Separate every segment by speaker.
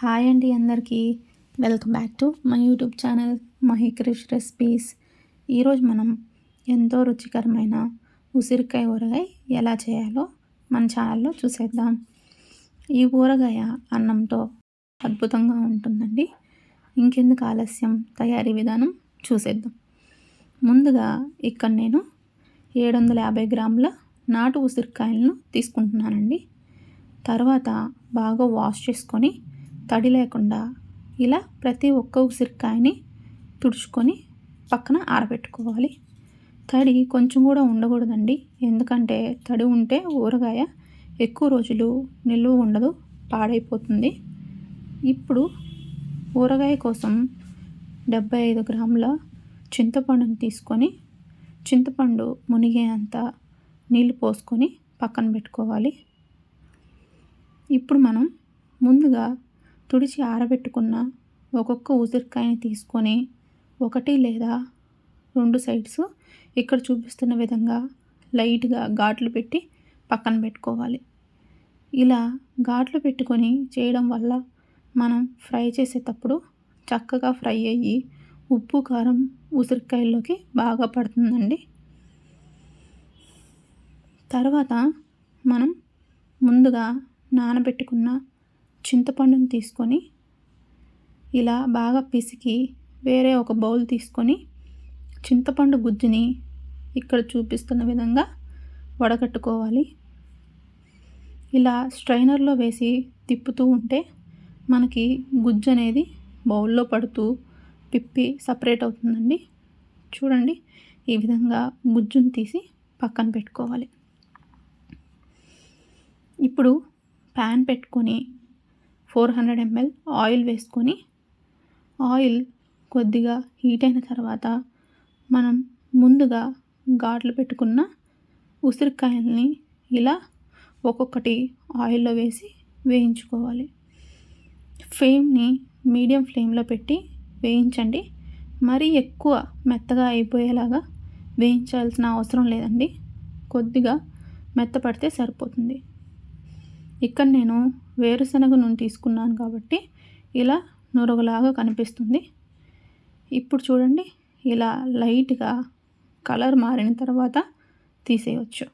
Speaker 1: Hi అండి అందరికీ. Welcome back to my YouTube channel Mahi Krish recipes ఈరోజు మనం ఎంతో రుచికరమైన ఉసిరికాయ ఊరగాయ ఎలా చేయాలో మన ఛానల్లో చూసేద్దాం. ఈ ఊరగాయ అన్నంతో అద్భుతంగా ఉంటుందండి. ఇంకెందుకు ఆలస్యం? తయారీ విధానం చూసేద్దాం. ముందుగా ఇక్కడ నేను ఏడు వందల యాభై గ్రాముల నాటు ఉసిరికాయలను తీసుకుంటున్నానండి. తర్వాత బాగా వాష్ చేసుకొని తడి లేకుండా ఇలా ప్రతి ఒక్క ఉసిరికాయని తుడుచుకొని పక్కన ఆరబెట్టుకోవాలి. తడి కొంచెం కూడా ఉండకూడదండి. ఎందుకంటే తడి ఉంటే ఊరగాయ ఎక్కువ రోజులు నిల్వ ఉండదు పాడైపోతుంది. ఇప్పుడు ఊరగాయ కోసం డెబ్బై ఐదు గ్రాముల చింతపండుని తీసుకొని చింతపండు మునిగేంత నీళ్ళు పోసుకొని పక్కన పెట్టుకోవాలి. ఇప్పుడు మనం ముందుగా తుడిచి ఆరబెట్టుకున్న ఒక్కొక్క ఉసిరికాయని తీసుకొని ఒకటి లేదా రెండు సైడ్స్ ఇక్కడ చూపిస్తున్న విధంగా లైట్గా ఘాట్లు పెట్టి పక్కన పెట్టుకోవాలి. ఇలా ఘాట్లు పెట్టుకొని చేయడం వల్ల మనం ఫ్రై చేసేటప్పుడు చక్కగా ఫ్రై అయ్యి ఉప్పు కారం ఉసిరికాయల్లోకి బాగా పడుతుందండి. తర్వాత మనం ముందుగా నానబెట్టుకున్న చింతపండుని తీసుకొని ఇలా బాగా పిసికి వేరే ఒక బౌల్ తీసుకొని చింతపండు గుజ్జుని ఇక్కడ చూపిస్తున్న విధంగా వడగట్టుకోవాలి ఇలా స్ట్రైనర్లో వేసి తిప్పుతూ ఉంటే మనకి గుజ్జు అనేది బౌల్లో పడుతూ పిప్పి సపరేట్ అవుతుందండి. చూడండి ఈ విధంగా గుజ్జును తీసి పక్కన పెట్టుకోవాలి. ఇప్పుడు ప్యాన్ పెట్టుకొని ఫోర్ హండ్రెడ్ ఎంఎల్ ఆయిల్ వేసుకొని ఆయిల్ కొద్దిగా హీట్ అయిన తర్వాత మనం ముందుగా ఘాట్లు పెట్టుకున్న ఉసిరికాయల్ని ఇలా ఒక్కొక్కటి ఆయిల్లో వేసి వేయించుకోవాలి. ఫ్లేమ్ని మీడియం ఫ్లేమ్లో పెట్టి వేయించండి. మరీ ఎక్కువ మెత్తగా అయిపోయేలాగా వేయించాల్సిన అవసరం లేదండి. కొద్దిగా మెత్తపడితే సరిపోతుంది. ఇక్కడ నేను వేరుశనగ నూనె తీసుకున్నాను కాబట్టి ఇలా నురగలాగా కనిపిస్తుంది. ఇప్పుడు చూడండి ఇలా లైట్గా కలర్ మారిన తర్వాత తీసేయచ్చు.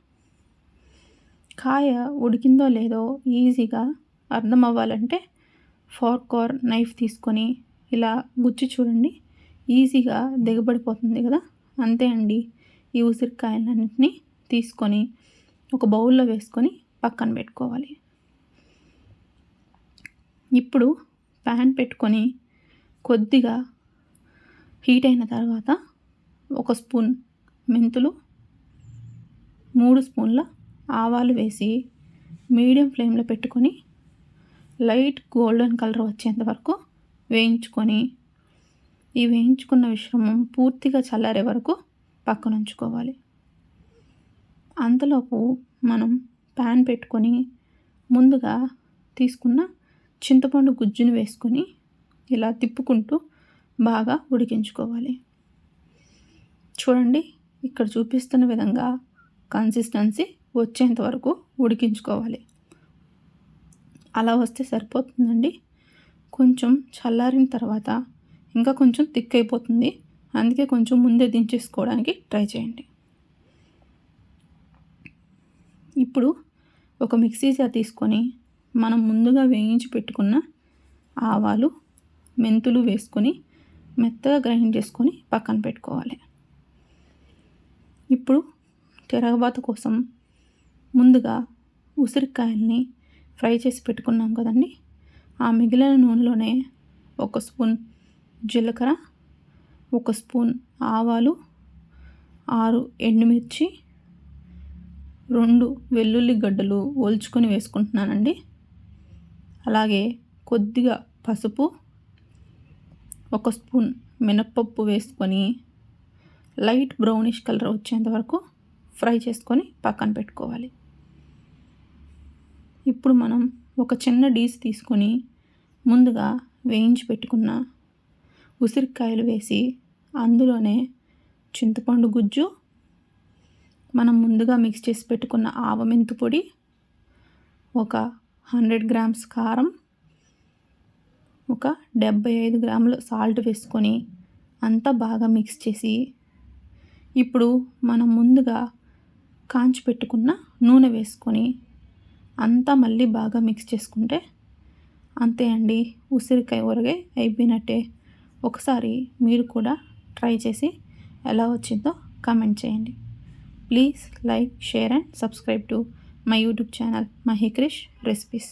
Speaker 1: కాయ ఉడికిందో లేదో ఈజీగా అర్థం అవ్వాలంటే ఫోర్క్ ఆర్ నైఫ్ తీసుకొని ఇలా గుచ్చి చూడండి ఈజీగా దిగబడిపోతుంది కదా. అంతే అండి ఈ ఉసిరికాయలన్నింటినీ తీసుకొని ఒక బౌల్లో వేసుకొని పక్కన పెట్టుకోవాలి. ఇప్పుడు ప్యాన్ పెట్టుకొని కొద్దిగా హీట్ అయిన తర్వాత ఒక స్పూన్ మెంతులు మూడు స్పూన్ల ఆవాలు వేసి మీడియం ఫ్లేమ్లో పెట్టుకొని లైట్ గోల్డెన్ కలర్ వచ్చేంత వరకు వేయించుకొని ఈ వేయించుకున్న మిశ్రమం పూర్తిగా చల్లారే వరకు పక్కన ఉంచుకోవాలి అంతలోపు మనం ప్యాన్ పెట్టుకొని ముందుగా తీసుకున్న చింతపండు గుజ్జును వేసుకొని ఇలా తిప్పుకుంటూ బాగా ఉడికించుకోవాలి. చూడండి ఇక్కడ చూపిస్తున్న విధంగా కన్సిస్టెన్సీ వచ్చేంత వరకు ఉడికించుకోవాలి. అలా వస్తే సరిపోతుందండి. కొంచెం చల్లారిన తర్వాత ఇంకా కొంచెం థిక్ అయిపోతుంది అందుకే కొంచెం ముందే దించేసుకోవడానికి ట్రై చేయండి. ఇప్పుడు ఒక మిక్సీ జార్ తీసుకొని మనం ముందుగా వేయించి పెట్టుకున్న ఆవాలు మెంతులు వేసుకొని మెత్తగా గ్రైండ్ చేసుకొని పక్కన పెట్టుకోవాలి. ఇప్పుడు తిరగబాత కోసం ముందుగా ఉసిరికాయల్ని ఫ్రై చేసి పెట్టుకున్నాం కదండి. ఆ మిగిలిన నూనెలోనే ఒక స్పూన్ జీలకర్ర ఒక స్పూన్ ఆవాలు ఆరు ఎండుమిర్చి రెండు వెల్లుల్లి గడ్డలు ఒల్చుకొని వేసుకుంటున్నానండి. అలాగే కొద్దిగా పసుపు ఒక స్పూన్ మినప్పప్పు వేసుకొని లైట్ బ్రౌనిష్ కలర్ వచ్చేంత వరకు ఫ్రై చేసుకొని పక్కన పెట్టుకోవాలి. ఇప్పుడు మనం ఒక చిన్న డీస్ తీసుకొని ముందుగా వేయించి పెట్టుకున్న ఉసిరికాయలు వేసి అందులోనే చింతపండు గుజ్జు మనం ముందుగా మిక్స్ చేసి పెట్టుకున్న ఆవమెంతు పొడి ఒక హండ్రెడ్ గ్రామ్స్ కారం ఒక డెబ్బై ఐదు గ్రాముల సాల్ట్ వేసుకొని అంతా బాగా మిక్స్ చేసి ఇప్పుడు మనం ముందుగా కాంచి పెట్టుకున్న నూనె వేసుకొని అంతా మళ్ళీ బాగా మిక్స్ చేసుకుంటే అంతే అండి ఉసిరికాయ ఊరగాయ అయిపోయినట్టే. ఒకసారి మీరు కూడా ట్రై చేసి ఎలా వచ్చిందో కామెంట్ చేయండి. Please like share and subscribe to my YouTube channel Mahi Krish recipes.